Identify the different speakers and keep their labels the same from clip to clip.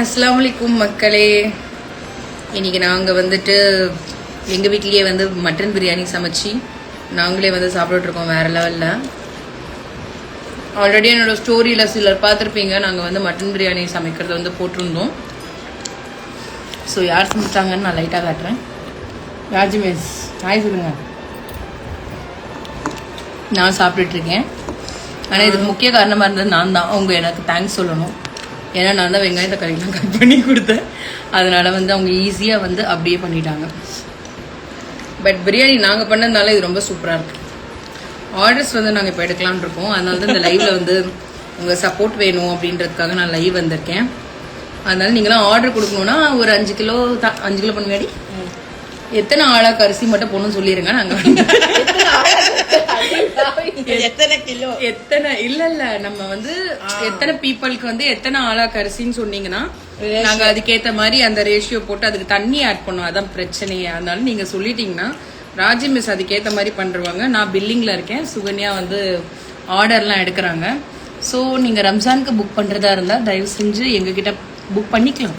Speaker 1: அஸ்லாமலைக்கும் மக்களே இன்னைக்கு நாங்கள் வந்துட்டு எங்கள் வீட்லேயே வந்து மட்டன் பிரியாணி சமைச்சு நாங்களே வந்து சாப்பிட்டுட்ருக்கோம் வேறு லெவலில். ஆல்ரெடி என்னோடய ஸ்டோரியில் சிலர் பார்த்துருப்பீங்க நாங்கள் வந்து மட்டன் பிரியாணி சமைக்கிறத வந்து போட்டிருந்தோம். ஸோ யார் சமைச்சாங்கன்னு நான் லைட்டாக காட்டுறேன். ராஜி மிஸ் ஹாய் சொல்லுங்க. நான் சாப்பிட்டுட்ருக்கேன் ஆனால் இதுக்கு முக்கிய காரணமாக இருந்தது நான் தான். அவங்க எனக்கு தேங்க்ஸ் சொல்லணும். ஏன்னா நான் தான் வெங்காய தக்காளிலாம் கட் பண்ணி கொடுத்தேன். அதனால வந்து அவங்க ஈஸியாக வந்து அப்படியே பண்ணிட்டாங்க. பட் பிரியாணி நாங்கள் பண்ணதுனால இது ரொம்ப சூப்பராக இருக்கு. ஆர்டர்ஸ் வந்து நாங்கள் இப்போ எடுக்கலாம்னு இருக்கோம். அதனால தான் இந்த லைவ்ல வந்து உங்கள் சப்போர்ட் வேணும் அப்படின்றதுக்காக நான் லைவ் வந்திருக்கேன். அதனால நீங்களாம் ஆர்டர் கொடுக்கணும்னா ஒரு அஞ்சு கிலோ அஞ்சு கிலோ பண்ணுவேடி எத்தனை ஆளாக்கு அரிசி மட்டும் பொண்ணுன்னு சொல்லிடுங்க நாங்கள்
Speaker 2: எத்தனை கிலோ?
Speaker 1: எத்தனை இல்ல இல்ல. நம்ம வந்து எத்தனை பீப்புளுக்கு வந்து எத்தனை ஆளாக்கு அரிசின்னு சொன்னீங்கன்னா நாங்க அதுக்கேத்த மாதிரி அந்த ரேஷியோ போட்டு அதுக்கு தண்ணி ஆட் பண்ணுவோம். அதான் பிரச்சனையே. அதனால நீங்க சொல்லிட்டீங்கன்னா ராஜி மிஸ் அதுக்கேத்த மாதிரி பண்றவங்க நான் பில்லிங்ல இருக்கேன். சுகன்யா வந்து ஆர்டர்லாம் எடுக்கிறாங்க. ஸோ நீங்க ரம்ஜானுக்கு புக் பண்றதா இருந்தா தயவு செஞ்சு எங்ககிட்ட புக் பண்ணிக்கலாம்.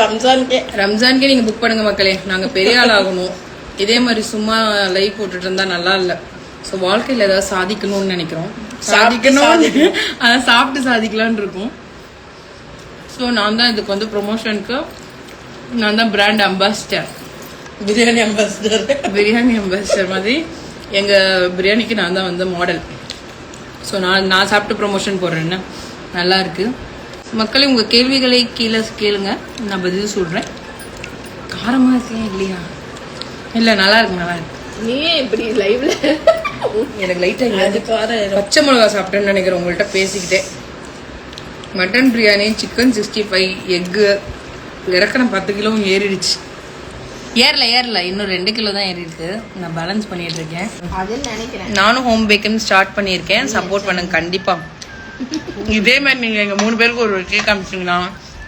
Speaker 2: ரம்ஜான்கே
Speaker 1: ரம்ஜானுக்கே நீங்க புக் பண்ணுங்க மக்களே. நாங்க பெரிய ஆள் ஆகணும் இதே மாதிரி சும்மா லைவ் போட்டுட்டு இருந்தா நல்லா இல்ல. ஸோ வாழ்க்கையில ஏதாவது சாதிக்கணும்னு நினைக்கிறோம். சாதிக்கணும். ஆனா சாப்பிட்டு சாதிக்கலாம்னு இருக்கும். ஸோ நான் தான் இதுக்கு வந்து ப்ரொமோஷனுக்கு நான் தான் brand ambassador
Speaker 2: biryani ambassador
Speaker 1: biryani ambassador மாதிரி எங்க பிரியாணிக்கு நான் தான் வந்து மாடல் ஸோ நான் நான் சாப்பிட்டு ப்ரொமோஷன் போடுறேன்னு நல்லா இருக்கு. மக்களே உங்க கேள்விகளை கீழே கேளுங்க. நான் பதில் சொல்றேன். காரமா இருக்கேன் இல்லையா? இல்ல நல்லா இருக்கு நல்லா இருக்கு
Speaker 2: நீ இப்படி லைவ்ல
Speaker 1: எனக்கு லைட்டா
Speaker 2: அதுக்கு வர
Speaker 1: பச்சை மிளகா சாப்பிட்டேன்னு நினைக்கிறேன் உங்கள்கிட்ட பேசிக்கிட்டே. Mutton biryani chicken sixty five egg இறக்கின பத்து கிலோவும் ஏறிடுச்சு. ஏறல ஏறல. இன்னும் ரெண்டு கிலோ தான் ஏறி இருக்கு நான் பேலன்ஸ் பண்ணிட்டு இருக்கேன். நானும் ஹோம் பேக்கன் ஸ்டார்ட் பண்ணியிருக்கேன். சப்போர்ட் பண்ணுங்க கண்டிப்பா. இதே மாதிரி நீங்க எங்க மூணு பேருக்கு ஒரு கேக் காமிச்சிங்கன்னா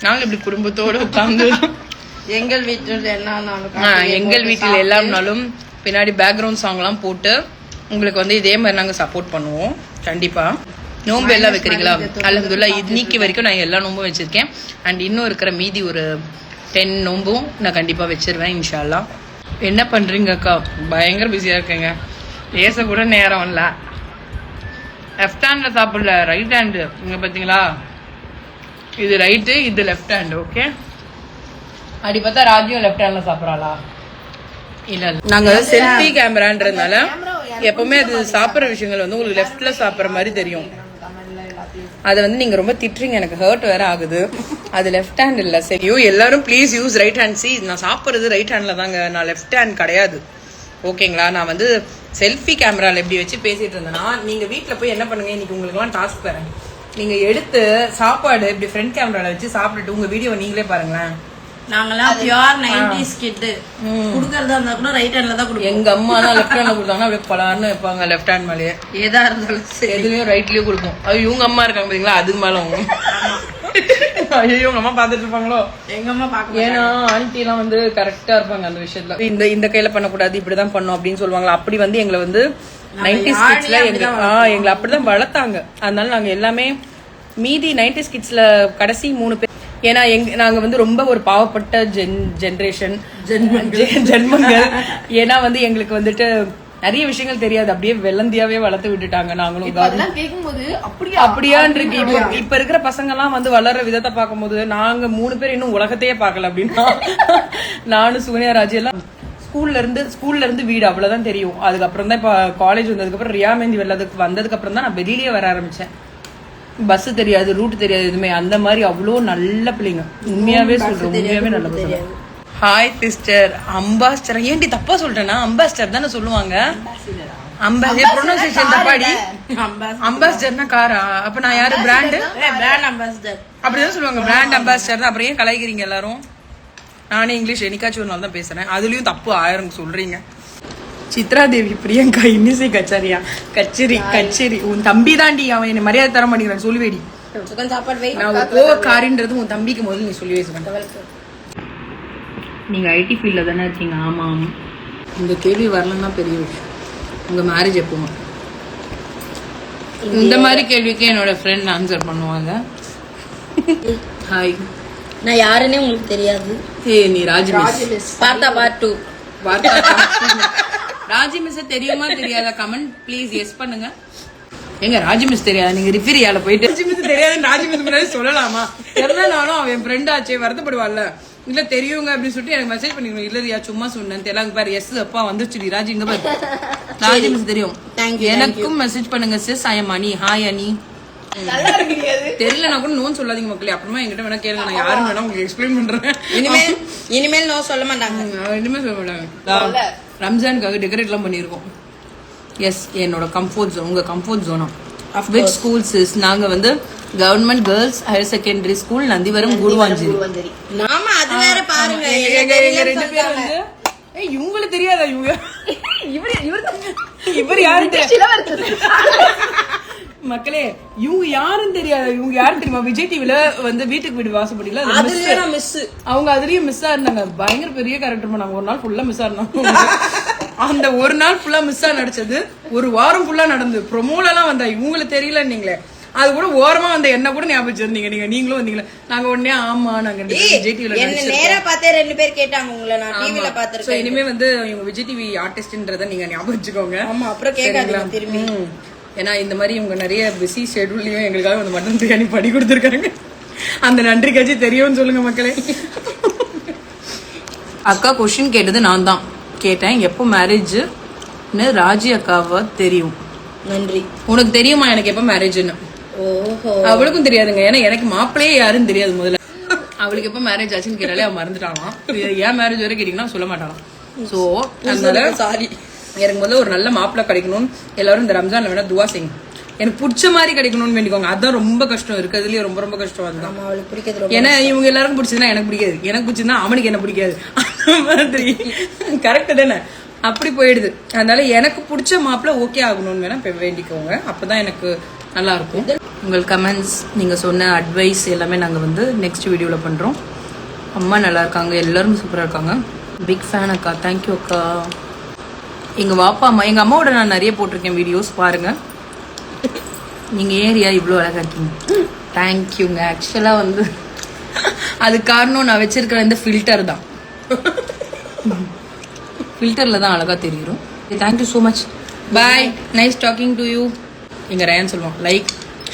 Speaker 1: நாங்க இப்படி குடும்பத்தோட உட்காந்து
Speaker 2: எங்கள் வீட்டுல என்ன
Speaker 1: எங்கள் வீட்டில் எல்லாம்னாலும் பின்னாடி பேக்ரவுண்ட் சாங்லாம் போட்டு உங்களுக்கு வந்து இதே மாதிரி நாங்க சப்போர்ட் பண்ணுவோம். கண்டிப்பா. நோன்பு எல்லாம் வைக்கிறீங்களா? அலமதுல்லா இன்னைக்கு வரைக்கும் நான் எல்லா நோம்பும் வச்சிருக்கேன். அண்ட் இன்னும் இருக்கிற மீதி ஒரு டென் நோம்பும் நான் கண்டிப்பா வச்சிருவேன் இன்ஷால்லா. என்ன பண்றீங்க அக்கா? பயங்கர பிஸியா இருக்கேங்க. பேச கூட நேரம் இல்லை. லெஃப்ட் ஹேண்ட்ல சாப்பிடல ரைட் ஹேண்டு இங்க பாத்தீங்களா? இது ரைட்டு இது லெஃப்ட் ஹேண்ட் ஓகே அப்படி பார்த்தா ராஜியும் லெஃப்ட் ஹேண்ட்ல சாப்பிடறாளா? இல்ல இல்ல. நாங்க செல்ஃபி கேமரான்றதுனால எப்பவுமே அது சாப்பிடுற விஷயங்கள் வந்து உங்களுக்கு லெஃப்ட்ல சாப்பிடுற மாதிரி தெரியும். அதை வந்து நீங்க ரொம்ப திட்டுறீங்க எனக்கு ஹர்ட் வேற ஆகுது. அது லெஃப்ட் ஹேண்ட் இல்ல. சரியோ எல்லாரும் please use right hand see நான் சாப்பிடுறது ரைட் ஹேண்ட்ல தாங்க. நான் லெஃப்ட் ஹேண்ட் கிடையாது. ஓகேங்களா நான் வந்து செல்ஃபி கேமரால எப்படி வச்சு பேசிட்டு இருந்தேன்னா நீங்க வீட்ல போய் என்ன பண்ணுங்க? இன்னைக்கு உங்களுக்குலாம் டாஸ்க் தரேன். நீங்க எடுத்து சாப்பாடு இப்படி ஃப்ரண்ட் கேமரால வச்சு சாப்பிட்டுட்டு உங்க வீடியோ நீங்களே பாருங்களேன்.
Speaker 2: நாங்கெல்லாம் பியூர் நைன்டிஸ் கிட்டு குடுக்கறதா இருந்தா கூட ரைட் ஹேண்ட்ல தான் கொடுப்போம்.
Speaker 1: எங்க அம்மா தான் லெஃப்ட் ஹேண்ட்ல கொடுத்தாங்கன்னா அப்படியே பலான்னு வைப்பாங்க லெஃப்ட் ஹேண்ட் மேலேயே.
Speaker 2: எதா இருந்தாலும் சரி.
Speaker 1: எதுலயும் ரைட்லயும் கொடுப்போம். அது இவங்க அம்மா இருக்காங்க பாத்தீங்களா அதுக்கு மேல அவங்க. ஐயோ உங்க அம்மா பாத்துட்டு இருப்பாங்களோ?
Speaker 2: எங்க அம்மா பாக்க
Speaker 1: ஏன்னா ஆன்டி எல்லாம் வந்து கரெக்டா இருப்பாங்க அந்த விஷயத்துல. இந்த இந்த கையில பண்ணக்கூடாது இப்படிதான் பண்ணும் அப்படின்னு சொல்லுவாங்களா? அப்படி வந்து எங்களை வந்து நைன்டி கிட்ஸ்ல எங்க ஆ, எங்களை அப்படிதான் வளர்த்தாங்க. அதனால நாங்க எல்லாமே மீதி நைன்டி கிட்ஸ்ல கடைசி மூணு பேர் ஏன்னா எங்க நாங்க வந்து ரொம்ப ஒரு பாவப்பட்ட ஜென் ஜென்ரேஷன் ஜென்மங்கள். ஏன்னா வந்து எங்களுக்கு வந்துட்டு நிறைய விஷயங்கள் தெரியாது. அப்படியே வெள்ளந்தியாவே வளர்த்து விட்டுட்டாங்க நாங்களும்.
Speaker 2: கேக்கும்போது அப்படியே?
Speaker 1: அப்படியான் இருக்கு. இப்ப இப்ப இருக்கிற பசங்க எல்லாம் வந்து வளர்ற விதத்தை பார்க்கும்போது நாங்க மூணு பேர் இன்னும் உலகத்தையே பார்க்கல அப்படின்னா நானும் சுகன்யா ராஜி எல்லாம் ஸ்கூல்ல இருந்து ஸ்கூல்ல இருந்து வீடு அவ்வளவுதான் தெரியும். அதுக்கப்புறம் தான் இப்ப காலேஜ் வந்ததுக்கு அப்புறம் ரியா மேந்தி வெள்ளதுக்கு வந்ததுக்கு அப்புறம் தான் நான் வெளியிலேயே வர ஆரம்பிச்சேன். பஸ் தெரியாது ரூட் தெரியாது எதுவுமே. அந்த மாதிரி அவ்வளோ நல்ல பிள்ளைங்க. உண்மையாவே சொல்றேன். உண்மையாவே நல்ல பசங்க. ஹாய் சிஸ்டர் அம்பாஸ்டர் ஏன்டி தப்பா சொல்லிட்டேனா அம்பாஸ்டர் தானே சொல்லுவாங்க. அம்பாஸ்டர் ப்ரொனன்சியேஷன் தப்பாடி அம்பாசிடர்னா காரா? அப்ப நான் யாரு? பிராண்ட்
Speaker 2: பிராண்ட் அம்பாசிடர்
Speaker 1: அப்படிதான் சொல்லுவாங்க. பிராண்ட் அம்பாசிடர் அப்புறம் ஏன் கலாய்க்கிறீங்க எல்லாரும்? நானே இங்கிலீஷ் என்னைக்காச்சும் ஒரு நாள் தான் பேசுறேன். அதுலயும் தப்பு ஆயிரம் சொல்றீங்க. சித்ரா தேவி பிரியங்கா இன்னிசை கச்சேரியா? கச்சேரி கச்சேரி. உன் தம்பி தாண்டி அவன் என்ன மரியாதை தர மாட்டேங்கிறான். சொல்லுவேடி. ஒரு கோவக்காரின்றது உன் தம்பிக்கு முதல்ல நீ சொல்லி. வச்சுக்கேன் நீங்க ஐடி ஃபீல்ட்ல தானே இருக்கீங்க. ஆமா ஆமா. இந்த கேள்வி வரலன்னா பெரிய விஷயம். உங்க மேரேஜ் எப்போ இந்த மாதிரி கேள்விக்கு என்னோட ஃப்ரெண்ட் ஆன்சர் பண்ணுவாங்க. ஹாய்
Speaker 2: நான் யாருன்னே உங்களுக்கு தெரியாது.
Speaker 1: ஏய் நீ ராஜி
Speaker 2: பார்த்தா பார்ட் டூ
Speaker 1: ராஜி மிஸ் தெரியுமா தெரியாதா? கமெண்ட் ப்ளீஸ் எஸ் பண்ணுங்க. எங்க ராஜி மிஸ் தெரியாதா? நீங்க ரிஃபீரியால போயிட்டு ராஜி மிஸ் தெரியாது ராஜி மிஸ் முன்னாடி சொல்லலாமா தெரியலனாலும் அவன் என் ஃப்ரெண்ட் ஆச்சே வருத்தப்படுவாள்ல. இல்ல தெரியுங்க அப்படின்னு சொல்லிட்டு எனக்கு மெசேஜ் பண்ணிக்கணும். இல்ல ரியா சும்மா சொன்னேன். தெரியல பாரு எஸ் அப்பா வந்துச்சுடி ராஜி இங்க பாரு. ராஜி மிஸ் தெரியும். எனக்கும் மெசேஜ் பண்ணுங்க sis I am Ani hi Ani தெரியலனா கூட நோன் சொல்லாதீங்க மக்களே. அப்புறமா என்கிட்ட வேணா கேளுங்க. நான் யாரும் வேணா உங்களுக்கு எக்ஸ்பிளைன் பண்றேன்.
Speaker 2: இனிமேல் இனிமேல் நோ சொல்ல மாட்டாங்க.
Speaker 1: அவன் இனிமே சொல்ல மாட்டாங்க. ரம்ஜானுக்காக டெக்கரேட்லாம் பண்ணியிருக்கோம். எஸ் என்னோட கம்ஃபர்ட் ஜோன் உங்க கம்ஃபர்ட் ஜோனா விச் ஸ்கூல்ஸ் இஸ் நாங்க வந்து government girls higher secondary school Nandivaram Guruvancheri
Speaker 2: ஆமா அது வேற பாருங்க.
Speaker 1: எங்க- ரெண்டு பேர். வந்து ஏய் இவங்களுக்கு தெரியாதா இவங்க? இவர் இவர் இவர் யாரு மக்களே இவங்க யாரும் தெரியாதா. இவங்க யாரும் தெரியுமா? விஜய் டிவில வந்து வீட்டுக்கு வீடு வாசப்படியில அது miss.
Speaker 2: அதுலயே நான் மிஸ்
Speaker 1: அவங்க அதுலயும் மிஸ் இருந்தாங்க. பயங்கர பெரிய கேரக்டர் பண்ணாங்க ஒரு நாள் ஃபுல்லா மிஸ் இருந்தாங்க. அந்த ஒரு நாள் ஃபுல்லா மிஸ் நடிச்சது. ஒரு வாரம் ஃபுல்லா நடந்து ப்ரொமோல எல்லாம் வந்தா இவங்களுக்கு தெரியல நீங்களே அது கூட ஓரமா வந்த என்ன கூட ஞாபகம் வச்சிருந்தீங்க நீங்க நீங்களும் வந்தீங்களா? நாங்க உடனே ஆமா நாங்க விஜய் டிவில
Speaker 2: என்ன நேரா பார்த்தே ரெண்டு பேர் கேட்டாங்க உங்களை. நான் டிவில
Speaker 1: சோ
Speaker 2: பாத்துருக்கேன்
Speaker 1: இனிமே வந்து இவங்க விஜய் டிவி ஆர்டிஸ்ட்ன்றத நீங்க ஞாபகம் வச்சுக்கோங்க.
Speaker 2: ஆமா அப்புறம் கேட்காதீங்க
Speaker 1: சரிங்களா?
Speaker 2: திரும்பி.
Speaker 1: ஏன்னா இந்த மாதிரி இவங்க நிறைய பிஸி ஷெட்யூல்லையும் எங்களுக்காக வந்து மட்டன் பிரியாணி படி கொடுத்துருக்காங்க. அந்த நன்றி கட்சி தெரியும்னு சொல்லுங்க மக்களே. அக்கா கொஷின் கேட்டது நான் தான். கேட்டேன் எப்போ மேரேஜ்னு ராஜி அக்காவா தெரியும்?
Speaker 2: நன்றி.
Speaker 1: உனக்கு தெரியுமா எனக்கு எப்போ மேரேஜ்னு
Speaker 2: ஓஹோ.
Speaker 1: அவளுக்கும் தெரியாதுங்க. ஏன்னா எனக்கு மாப்பிள்ளையே யாருன்னு தெரியாது முதல்ல. அவளுக்கு எப்போ மேரேஜ் ஆச்சுன்னு கேட்டாலே அவன் மறந்துட்டாலாம் இது ஏன் மேரேஜ் வரை கேட்டீங்கன்னா சொல்ல மாட்டாளாம் சோ அதனால
Speaker 2: சாரி
Speaker 1: எனக்கு முதல்ல ஒரு நல்ல மாப்பிள்ளை கிடைக்கணும் எல்லாரும் இந்த ரம்ஜான்ல வேணா துவா செய்யுங்க. எனக்கு பிடிச்ச மாதிரி கிடைக்கணும்னு வேண்டிக்கோங்க. அதான் ரொம்ப கஷ்டம். இருக்கிறதுலயே ரொம்ப ரொம்ப கஷ்டம் அதுதான்.
Speaker 2: அவளுக்கு பிடிக்கிறது
Speaker 1: ஏன்னா இவங்க எல்லாரும் பிடிச்சதுன்னா எனக்கு பிடிக்காது. எனக்கு பிடிச்சதுன்னா அவனுக்கு என்ன பிடிக்காது. மாதிரி. கரெக்ட் தானே? அப்படி போயிடுது. அதனால எனக்கு பிடிச்ச மாப்பிள்ள ஓகே ஆகணும்னு வேணா வேண்டிக்கோங்க. அப்பதான் எனக்கு நல்லா இருக்கும். உங்கள் கமெண்ட்ஸ் நீங்க சொன்ன அட்வைஸ் எல்லாமே நாங்க வந்து நெக்ஸ்ட் வீடியோல பண்றோம். அம்மா நல்லா இருக்காங்க. எல்லாரும் சூப்பரா இருக்காங்க. பிக் ஃபேன் அக்கா. தேங்க்யூ அக்கா. எங்கள் வாப்பா அம்மா எங்கள் அம்மாவோட நான் நிறைய போட்டிருக்கேன் வீடியோஸ் பாருங்கள் நீங்கள் ஏரியா இவ்வளோ அழகா இருக்கீங்க? தேங்க்யூங்க ஆக்சுவலாக வந்து அது காரணம் நான் வச்சிருக்கிற இந்த ஃபில்டர் தான். ஃபில்டரில் தான் அழகாக தெரியும். Thank you so much bye nice talking to you எங்கள் ரயான் சொல்லுவோம் லைக்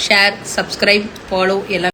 Speaker 1: ஷேர் சப்ஸ்கிரைப் ஃபாலோ எல்லாம்